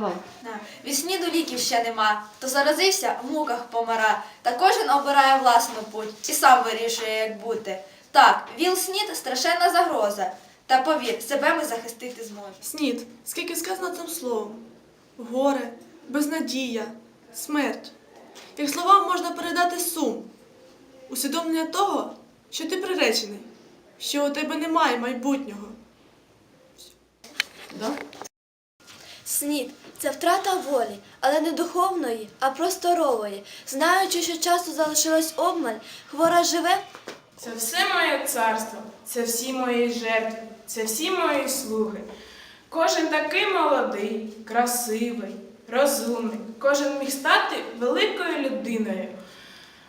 Давай. Від сніду ліків ще нема, то заразився, в муках помира. Та кожен обирає власну путь і сам вирішує, як бути. Так, віл снід страшенна загроза. Та повір, себе ми захистити зможемо. Снід, скільки сказано цим словом? Горе, безнадія, смерть. Як словам можна передати сум, усвідомлення того, що ти приречений, що у тебе немає майбутнього. Да? Снід це втрата волі, але не духовної, а просторової. Знаючи, що часу залишилось обмаль, хвора живе, Це все моє царство, це всі мої жертви, це всі мої слуги. Кожен такий молодий, красивий, розумний. Кожен міг стати великою людиною,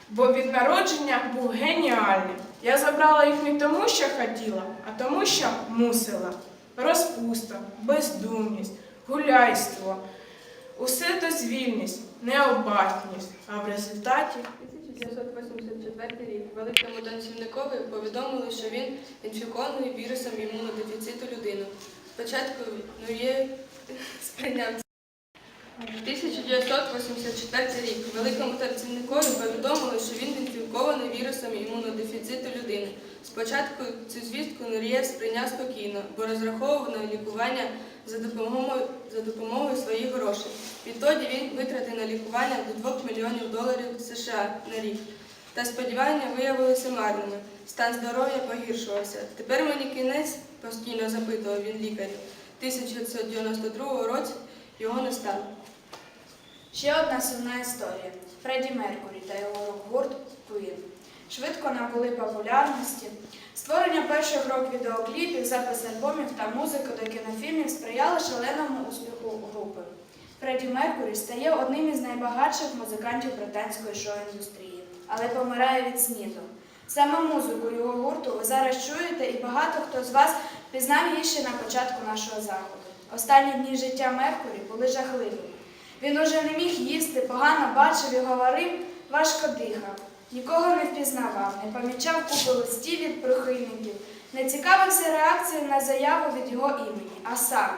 бо від народження був геніальним. Я забрала їх не тому, що хотіла, а тому, що мусила. Розпуста, бездумність, гуляйство, усе дозвільність, необачність, а в результаті 1984 рік великому танцівникові повідомили, що він інфікований вірусом імунодефіциту людину. Спочатку Нує сприйняв це. 1984 рік великому танцівникові повідомили, що він інфікований вірусом імунодефіциту людини. Спочатку цю звістку Нурієв сприйняв спокійно, бо розраховував на лікування за допомогою, за допомогою своїх грошей. Відтоді він витратив на лікування до 2 мільйонів доларів США на рік. Та сподівання виявилися марними. Стан здоров'я погіршувався. Тепер мені кінець, постійно запитував він лікарів. 1992 році його не стало. Ще одна сумна історія. Фредді Меркурі та його рок-гурт Queen. Швидко набули популярності. Створення перших рок-відеокліпів, запис альбомів та музика до кінофільмів сприяли шаленому успіху групи. Фредді Меркурі стає одним із найбагатших музикантів британської шоу-індустрії, але помирає від сніду. Саме музику його гурту ви зараз чуєте, і багато хто з вас пізнав її ще на початку нашого заходу. Останні дні життя Меркурі були жахливими. Він уже не міг їсти, погано бачив і говорив, важко дихав. Нікого не впізнавав, не помічав купи листів від прихильників, не цікавився реакцією на заяву від його імені. А саме,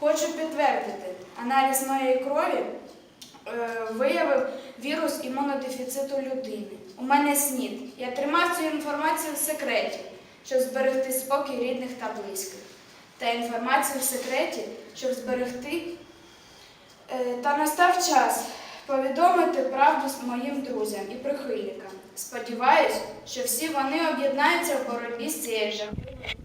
хочу підтвердити, аналіз моєї крові е, виявив вірус імунодефіциту людини. У мене снід. Я тримав цю інформацію в секреті, щоб зберегти спокій рідних та близьких. Та інформацію в секреті, щоб зберегти Е, Та настав час повідомити правду моїм друзям і прихильникам. Сподіваюсь, що всі вони об'єднаються в боротьбі з цією жахливою